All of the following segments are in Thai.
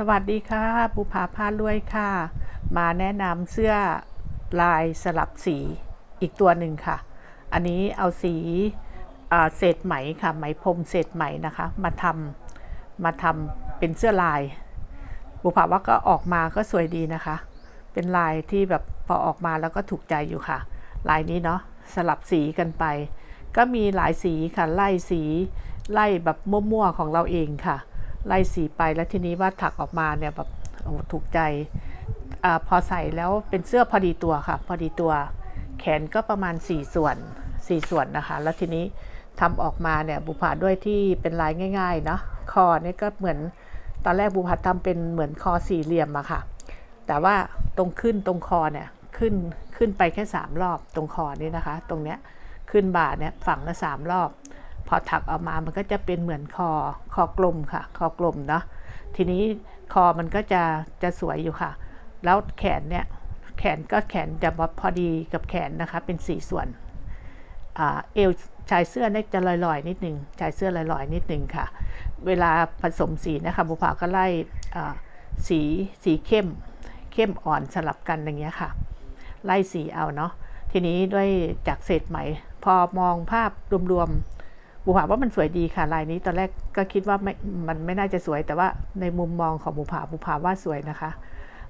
สวัสดีค่ะบุภาพารวยค่ะ มาแนะนำเสื้อลายสลับสีอีกตัวหนึ่งค่ะ อันนี้เอาสีเศษไหมค่ะ ไหมพรมเศษไหมนะคะ มาทำมาทำเป็นเสื้อลายบุภาว่าก็ออกมาก็สวยดีนะคะ เป็นลายที่แบบพอออกมาแล้วก็ถูกใจอยู่ค่ะ ลายนี้เนาะสลับสีกันไป ก็มีหลายสีค่ะไล่สีไล่แบบมั่วๆของเราเองค่ะ ไล่สีไปแล้วทีนี้ว่าถักออกมาเนี่ยแบบโอ้ถูกใจอพอใส่แล้วเป็นเสื้อพอดีตัวค่ะ พอดีตัวแขนก็ประมาณ 4 ส่วน 4 ส่วนนะคะ แล้วทีนี้ทำออกมาเนี่ยบุพาด้วยที่เป็นลายง่ายๆเนาะคอนี่ก็เหมือนตอนแรกบุพาทำเป็นเหมือนคอสี่เหลี่ยมอะค่ะ แต่ว่าตรงขึ้นตรงคอเนี่ยขึ้นขึ้นไปแค่ 3 รอบตรงคอนี่นะคะ ตรงเนี้ยขึ้นบ่าเนี่ยฝั่งละสามรอบ พอถักออกมามันก็จะเป็นเหมือนคอคอกลมค่ะ คอกลมเนาะทีนี้คอมันก็จะจะสวยอยู่ค่ะ แล้วแขนเนี่ยแขนก็แขนจะพอดีกับแขนนะคะ เป็นสี่ส่วนอเอวชายเสื้อเนี่ยจะลอยๆ นิดหนึ่งชายเสื้อลอยๆ นิดหนึ่งค่ะ เวลาผสมสีนะคะบุภาก็ไล่สีสีเข้ม เข้มอ่อนสลับกันอย่างเงี้ยค่ะ ไล่สีเอาเนาะทีนี้ด้วยจากเศษไหม พอมองภาพรวมๆ บุภาว่ามันสวยดีค่ะลายนี้ตอนแรกก็คิดว่าไม่มันไม่น่าจะสวย แต่ว่าในมุมมองของบุภาบุภาว่าสวยนะคะ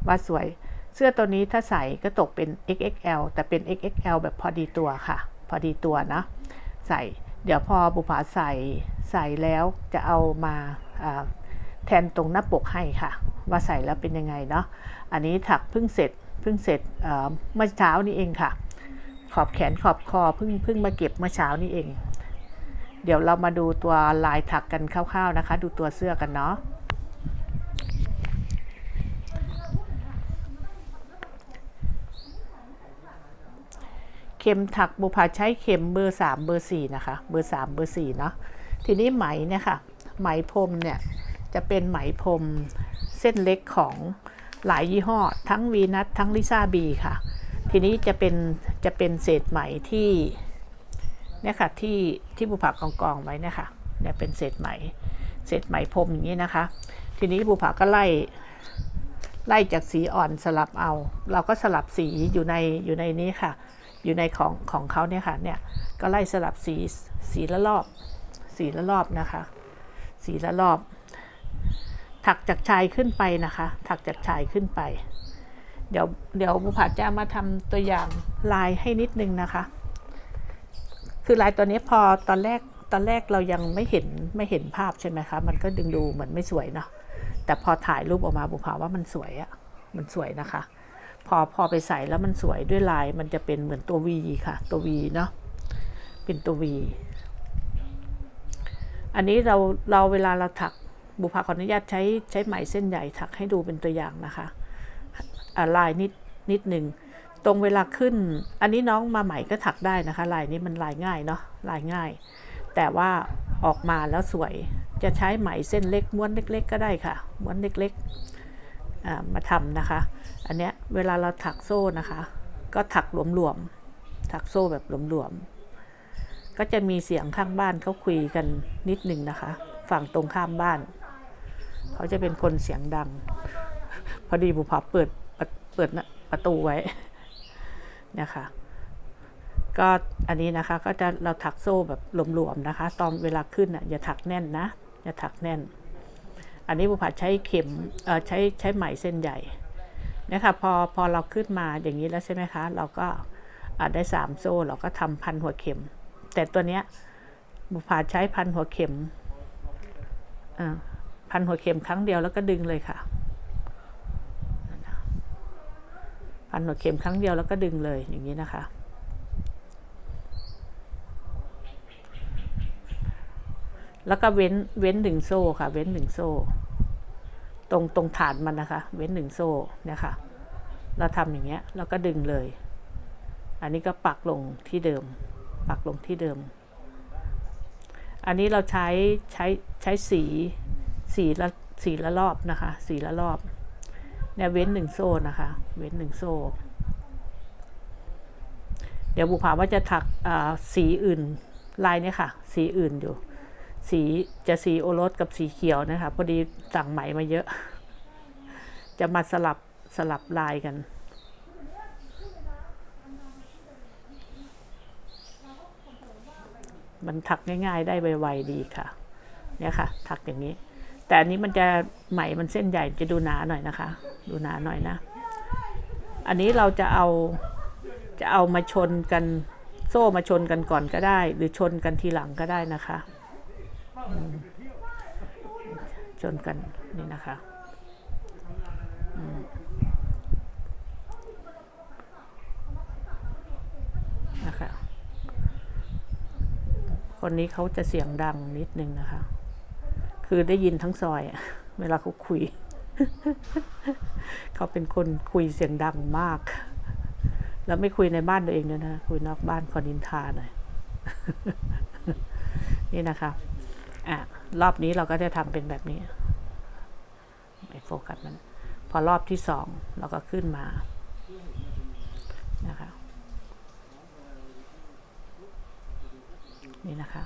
ว่าสวย เสื้อตัวนี้ถ้าใส่ก็ตกเป็น XXL แต่เป็น XXL แบบพอดีตัวค่ะ พอดีตัวนะใส่ เดี๋ยวพอบุภาใส่ใส่แล้วจะเอามาแทนตรงหน้าปกให้ค่ะ ว่าใส่แล้วเป็นยังไงเนาะอันนี้ถักเพิ่งเสร็จเพิ่งเสร็จเมื่อเช้านี้เองค่ะ ขอบแขนขอบคอเพิ่งเพิ่งมาเก็บเมื่อเช้านี้เอง เดี๋ยวเรามาดูตัวลายถักกันคร่าวๆนะคะ ดูตัวเสื้อกันเนาะเข็มถักบุพาใช้เข็มเบอร์ 3 เบอร์ 4 นะคะ เบอร์ 3 เบอร์ 4 เนาะทีนี้ไหมเนี่ยค่ะ ไหมพรมเนี่ย จะเป็นไหมพรมเส้นเล็กของหลายยี่ห้อ ทั้งวีนัททั้งลิซ่าบีค่ะ ทีนี้จะเป็นจะเป็นเศษไหมที่ เนี่ยค่ะที่ที่บุพากองกองไว้เนี่ยค่ะเนี่ยเป็นเศษไหมเศษไหมพรมอย่างนี้นะคะ ทีนี้บุภาก็ไล่ไล่จากสีอ่อนสลับเอา เราก็สลับสีอยู่ในอยู่ในนี้ค่ะ อยู่ในของของเขาเนี่ยค่ะเนี่ยก็ไล่สลับสีสีละรอบ สีละรอบนะคะ สีละรอบ ถักจากชายขึ้นไปนะคะ ถักจากชายขึ้นไป เดี๋ยวเดี๋ยวบุภาจะมาทำตัวอย่างลายให้นิดนึงนะคะ คือลายตัวนี้พอตอนแรกตอนแรกเรายังไม่เห็นไม่เห็นภาพใช่ไหมคะ มันก็ดึงดูเหมือนไม่สวยเนาะแต่พอถ่ายรูปออกมาบุภาว่ามันสวยอะมันสวยนะคะ พอพอไปใส่แล้วมันสวยด้วยลายมันจะเป็นเหมือนตัววีค่ะ ตัววีเนาะเป็นตัววีอันนี้เราเราเวลาเราถักบุภาขออนุญาตใช้ใช้ไหมเส้นใหญ่ถักให้ดูเป็นตัวอย่างนะคะลายนิดนิดหนึ่ง ตรงเวลาขึ้น อันนี้น้องมาใหม่ก็ถักได้นะคะ ลายนี้มันลายง่ายเนาะลายง่าย แต่ว่าออกมาแล้วสวย จะใช้ไหมเส้นเล็กม้วนเล็ก ๆ ก็ได้ค่ะ ม้วนเล็กๆมาทำนะคะ อันเนี้ยเวลาเราถักโซ่นะคะ ก็ถักหลวมๆถักโซ่แบบหลวมๆก็จะมีเสียงข้างบ้านเขาคุยกันนิดนึงนะคะ ฝั่งตรงข้ามบ้าน เขาจะเป็นคนเสียงดัง พอดีบุพาเปิดเปิดเปิดประตูไว้ นี่ยค่ะก็อันนี้นะคะก็จะเราถักโซ่แบบหลวมๆนะคะ ตอนเวลาขึ้นอะอย่าถักแน่นนะอย่าถักแน่น อันนี้บุพาใช้เข็มเอ่อใช้ใช้ไหมเส้นใหญ่เนี่ยค่ะพอพอเราขึ้นมาอย่างนี้แล้วใช่ไหมคะ เราก็ได้สามโซ่เราก็ทำพันหัวเข็ม แต่ตัวเนี้ยบุพาใช้พันหัวเข็มพันหัวเข็มครั้งเดียวแล้วก็ดึงเลยค่ะ พั นหัวเข็มครั้งเดียวแล้วก็ดึงเลยอย่างนี้นะคะ แล้วก็เว้นเว้นหนึ่งโซ่ค่ะ เว้นหนึ่งโซ่ ตรงตรงฐานมันนะคะ เว้นหนึ่งโซ่เนี่ยค่ะเราทำอย่างเงี้ยแล้วก็ดึงเลย อันนี้ก็ปักลงที่เดิม ปักลงที่เดิม อันนี้เราใช้ใช้ใช้สีสีละสีละรอบนะคะ สีละรอบ เนี่ยเว้นหนึ่งโซ่นะคะ เว้นหนึ่งโซ่ เดี๋ยวบุภาว่าจะถักสีอื่นลายเนี่ยค่ะ สีอื่นอยู่ สีจะสีโอรสกับสีเขียวนะคะ พอดีสั่งไหมมาเยอะ จะมาสลับสลับลายกันมันถักง่าย ๆ ได้ไวๆดีค่ะ เนี่ยค่ะ ถักอย่างนี้ แต่อันนี้มันจะไหมมันเส้นใหญ่จะดูหนาหน่อยนะคะ ดูหนาหน่อยนะ อันนี้เราจะเอาจะเอามาชนกันโซ่มาชนกันก่อนก็ได้ หรือชนกันทีหลังก็ได้นะคะ ชนกันนี่นะคะนะคะ คนนี้เขาจะเสียงดังนิดนึงนะคะ คือได้ยินทั้งซอยเวลาเขาคุย เขาเป็นคนคุยเสียงดังมาก แล้วไม่คุยในบ้านตัวเองด้วยนะ คุยนอกบ้านขอนินทาหน่อยนี่นะคะอะรอบนี้เราก็จะทำเป็นแบบนี้ไม่โฟกัสมัน พอรอบที่สองเราก็ขึ้นมานะคะ นี่นะคะ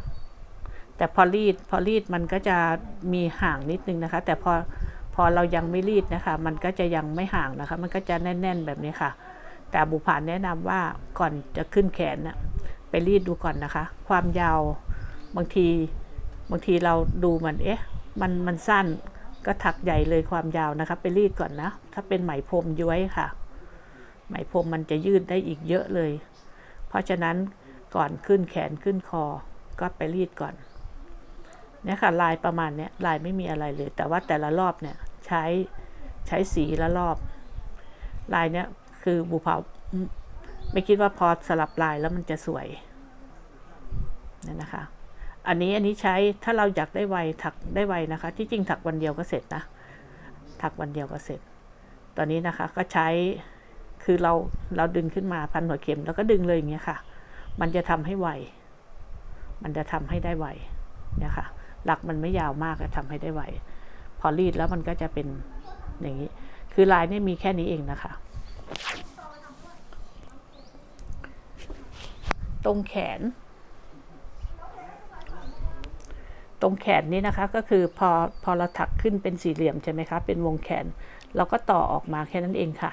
แต่พอรีดพอรีดมันก็จะมีห่างนิดนึงนะคะ แต่พอพอเรายังไม่รีดนะคะ มันก็จะยังไม่ห่างนะคะ มันก็จะแน่น ๆ แบบนี้ค่ะ แต่บุผานแนะนำว่าก่อนจะขึ้นแขนนะไปรีดดูก่อนนะคะ ความยาวบางทีบางทีเราดูมันเอ๊ะมันมันสั้นก็ถักใหญ่เลยความยาวนะคะ ไปรีดก่อนนะ ถ้าเป็นไหมพรมย้วยค่ะ ไหมพรมมันจะยืดได้อีกเยอะเลย เพราะฉะนั้นก่อนขึ้นแขนขึ้นคอก็ไปรีดก่อน เนี่ยค่ะลายประมาณเนี้ยลายไม่มีอะไรเลย แต่ว่าแต่ละรอบเนี่ยใช้ใช้สีละรอบ ลายเนี้ยคือบุเผาไม่คิดว่าพอสลับลายแล้วมันจะสวยนั่นนะคะ อันนี้อันนี้ใช้ถ้าเราอยากได้ไวถักได้ไวนะคะ ที่จริงถักวันเดียวก็เสร็จนะ ถักวันเดียวก็เสร็จ ตอนนี้นะคะก็ใช้คือเราเราดึงขึ้นมาพันหัวเข็มแล้วก็ดึงเลยอย่างเงี้ยค่ะ มันจะทำให้ไว มันจะทำให้ได้ไวเนี่ยค่ะ หลักมันไม่ยาวมากจะทำให้ได้ไวพอรีดแล้วมันก็จะเป็นอย่างนี้ คือลายนี่มีแค่นี้เองนะคะ ตรงแขน ตรงแขนนี้นะคะก็คือพอพอเราถักขึ้นเป็นสี่เหลี่ยมใช่ไหมคะ เป็นวงแขน เราก็ต่อออกมาแค่นั้นเองค่ะ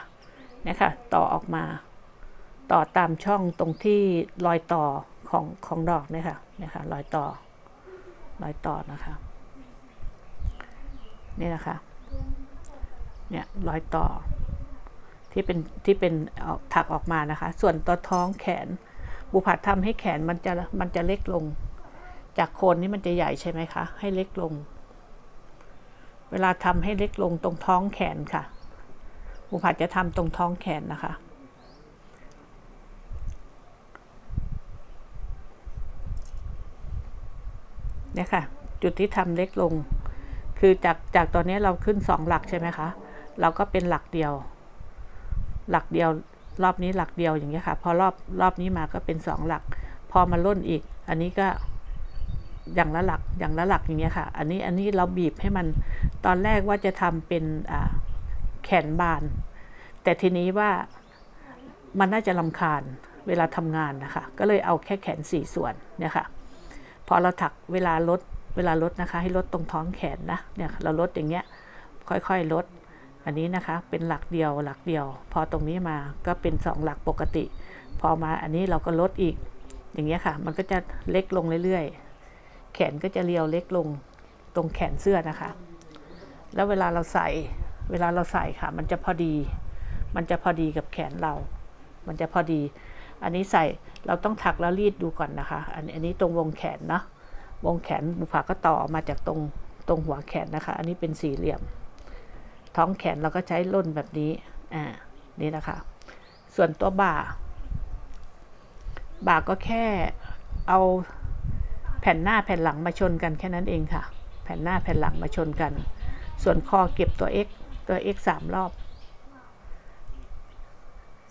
นะคะต่อออกมา ต่อตามช่องตรงที่รอยต่อของของดอกเนี่ยค่ะเนี่ยค่ะรอยต่อ รอยต่อนะคะนี่นะคะเนี่ยรอยต่อ ที่เป็นที่เป็นถักออกมานะคะ ส่วนตัวท้องแขน บุผัดทำให้แขนมันจะมันจะเล็กลง จากโคนนี้มันจะใหญ่ใช่ไหมคะให้เล็กลง เวลาทำให้เล็กลงตรงท้องแขนค่ะบุผัดจะทำตรงท้องแขนนะคะ เนี่ยค่ะ จุดที่ทำเล็กลง คือจากจากตอนนี้เราขึ้นสองหลักใช่ไหมคะ เราก็เป็นหลักเดียว หลักเดียวรอบนี้หลักเดียวอย่างเงี้ยค่ะ พอรอบรอบนี้มาก็เป็นสองหลัก พอมาล่นอีก อันนี้ก็อย่างละหลักอย่างละหลักอย่างเงี้ยค่ะ อันนี้อันนี้เราบีบให้มันตอนแรกว่าจะทำเป็นอ่าแขนบาน แต่ทีนี้ว่ามันน่าจะลำคาญเวลาทำงานนะคะ ก็เลยเอาแค่แขนสี่ส่วนเนี่ยค่ะ พอเราถักเวลาลดเวลาลดนะคะ ให้ลดตรงท้องแขนนะเนี่ยเราลดอย่างเงี้ยค่อยๆลด อันนี้นะคะเป็นหลักเดียวหลักเดียว พอตรงนี้มาก็เป็นสองหลักปกติ พอมาอันนี้เราก็ลดอีก อย่างเงี้ยค่ะ มันก็จะเล็กลงเรื่อยๆ แขนก็จะเรียวเล็กลงตรงแขนเสื้อนะคะ แล้วเวลาเราใส่เวลาเราใส่ค่ะ มันจะพอดี มันจะพอดีกับแขนเรา มันจะพอดี อันนี้ใส่เราต้องถักแล้วรีดดูก่อนนะคะ อันนี้อันนี้ตรงวงแขนเนาะวงแขนบุผาก็ต่อมาจากตรงตรงหัวแขนนะคะ อันนี้เป็นสี่เหลี่ยม ท้องแขนเราก็ใช้ล่นแบบนี้อ่านี่นะคะ ส่วนตัวบ่า บ่าก็แค่เอาแผ่นหน้าแผ่นหลังมาชนกันแค่นั้นเองค่ะ แผ่นหน้าแผ่นหลังมาชนกัน ส่วนคอเก็บตัว x ตัว x สามรอบ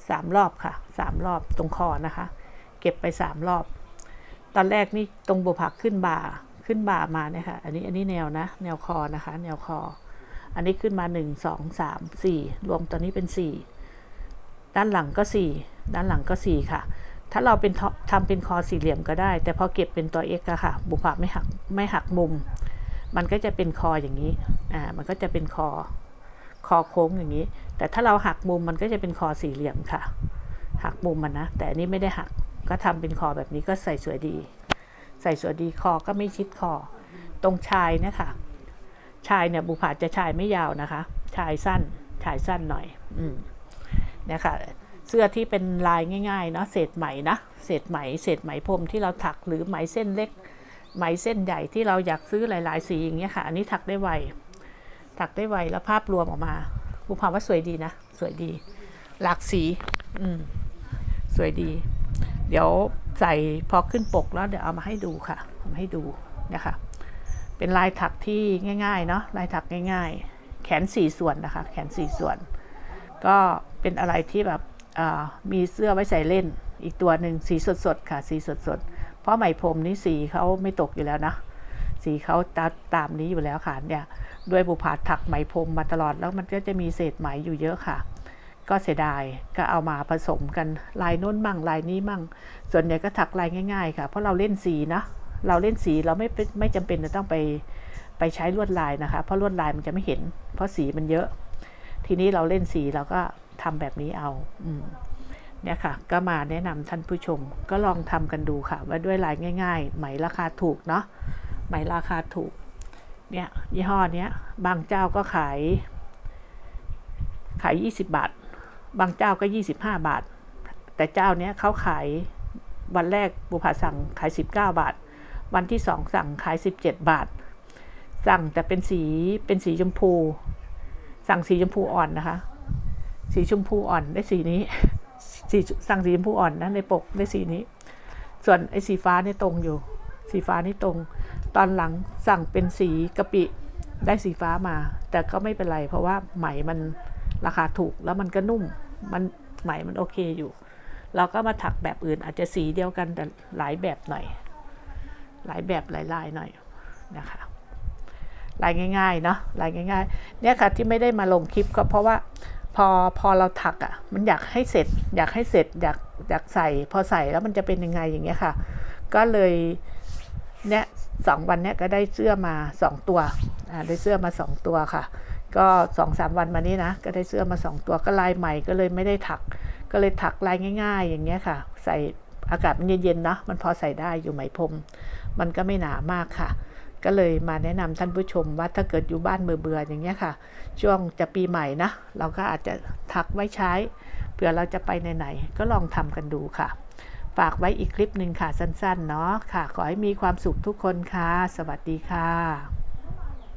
สามรอบค่ะสามรอบตรงคอนะคะ เก็บไปสามรอบ ตอนแรกนี่ตรงบุผักขึ้นบ่าขึ้นบ่ามาเนี่ยค่ะ อันนี้อันนี้แนวนะ แนวคอนะคะ แนวคอ อันนี้ขึ้นมาหนึ่งสองสามสี่รวมตอนนี้เป็นสี่ด้านหลังก็สี่ด้านหลังก็สี่ค่ะ ถ้าเราเป็นททำเป็นคอสี่เหลี่ยมก็ได้ แต่พอเก็บเป็นตัว x อะค่ะ บุพะไม่หักไม่หักมุม มันก็จะเป็นคออย่างนี้ อ่า มันก็จะเป็นคอ คอโค้งอย่างนี้ แต่ถ้าเราหักมุมมันก็จะเป็นคอสี่เหลี่ยมค่ะ หักมุมมันนะ แต่อันนี้ไม่ได้หัก ก็ทำเป็นคอแบบนี้ก็ใส่สวยดี ใส่สวยดีคอก็ไม่ชิดคอ ตรงชายเนะคะชายเนี่ยบุผาจะชายไม่ยาวนะคะ ชายสั้น ชายสั้นหน่อย อืมเนี่ยค่ะ เสื้อที่เป็นลายง่ายๆเนาะ เศษไหมนะ เศษไหม เศษไหมพรมที่เราถักหรือไหมเส้นเล็ก ไหมเส้นใหญ่ที่เราอยากซื้อหลาย ๆ สีอย่างเงี้ยค่ะ อันนี้ถักได้ไว ถักได้ไวแล้วภาพรวมออกมา บุพาว่าสวยดีนะ สวยดี หลากสี อืม สวยดี เดี๋ยวใส่พอขึ้นปกแล้วเดี๋ยวเอามาให้ดูค่ะเอามาให้ดูนะคะ เป็นลายถักที่ง่ายๆเนาะลายถักง่าย ๆ แขนสี่ส่วนนะคะ แขนสี่ส่วน ก็เป็นอะไรที่แบบมีเสื้อไว้ใส่เล่น อีกตัวหนึ่งสีสดๆค่ะ สีสดๆเพราะไหมพรมนี่สีเขาไม่ตกอยู่แล้วนะสีเขาตาตามนี้อยู่แล้วค่ะเนี่ย ด้วยบุผาถักไหมพรมมาตลอดแล้วมันก็จะมีเศษไหมอยู่เยอะค่ะ ก็เสียดายก็เอามาผสมกันลายน้นมั่งลายนี้มั่ง ส่วนใหญ่ก็ถักลายง่าย ๆ ค่ะ เพราะเราเล่นสีนะเราเล่นสีเราไม่ไม่จำเป็นจะต้องไปไปใช้ลวดลายนะคะ เพราะลวดลายมันจะไม่เห็น เพราะสีมันเยอะ ทีนี้เราเล่นสีเราก็ทำแบบนี้เอาอืเนี่ยค่ะ ก็มาแนะนำท่านผู้ชม ก็ลองทำกันดูค่ะ ว่าด้วยลายง่าย ๆ ไหมราคาถูกเนาะไหมราคาถูก เนี่ยยี่ห้อเนี้ยบางเจ้าก็ขาย ขาย 20 บาท บางเจ้าก็ 25 บาท แต่เจ้าเนี้ยเขาขายวันแรกบุภาสั่งขาย 19 บาท วันที่สองสั่งขาย 17 บาท สั่งแต่เป็นสีเป็นสีชมพู สั่งสีชมพูอ่อนนะคะ สีชมพูอ่อนได้สีนี้สีสั่งสีชมพูอ่อนนะในปกได้สีนี้ ส่วนไอ้สีฟ้าเนี่ยตรงอยู่ สีฟ้านี่ตรง ตอนหลังสั่งเป็นสีกะปิได้สีฟ้ามา แต่ก็ไม่เป็นไร เพราะว่าไหมมันราคาถูกแล้วมันก็นุ่ม มันไหมมันโอเคอยู่ เราก็มาถักแบบอื่นอาจจะสีเดียวกันแต่หลายแบบหน่อย หลายแบบหลายลายหน่อยนะคะลายง่ายๆเนาะลายง่าย ๆ เนี่ยค่ะที่ไม่ได้มาลงคลิปก็เพราะว่าพอพอเราถักอะ่ะ มันอยากให้เสร็จ อยากให้เสร็จอยากอยากใส่ พอใส่แล้วมันจะเป็นยังไงอย่างเงี้ยค่ะ ก็เลย เนี่ยสองวันเนี้ยก็ได้เสื้อมาสองตัวอ่าได้เสื้อมาสองตัวค่ะ ก็สองสามวันมานี้นะก็ได้เสื้อมาสองตัวก็ลายใหม่ก็เลยไม่ได้ถัก ก็เลยถักลายง่าย ๆ อย่างเงี้ยค่ะ ใส่อากาศมันเย็นๆเนาะมันพอใส่ได้อยู่ไหมพรมมันก็ไม่หนามากค่ะ ก็เลยมาแนะนำท่านผู้ชมว่าถ้าเกิดอยู่บ้านเบื่อๆอย่างเงี้ยค่ะ ช่วงจะปีใหม่นะเราก็อาจจะถักไว้ใช้เผื่อเราจะไปไหนๆก็ลองทำกันดูค่ะ ฝากไว้อีกคลิปหนึ่งค่ะสั้นๆเนาะค่ะ ขอให้มีความสุขทุกคนค่ะ สวัสดีค่ะ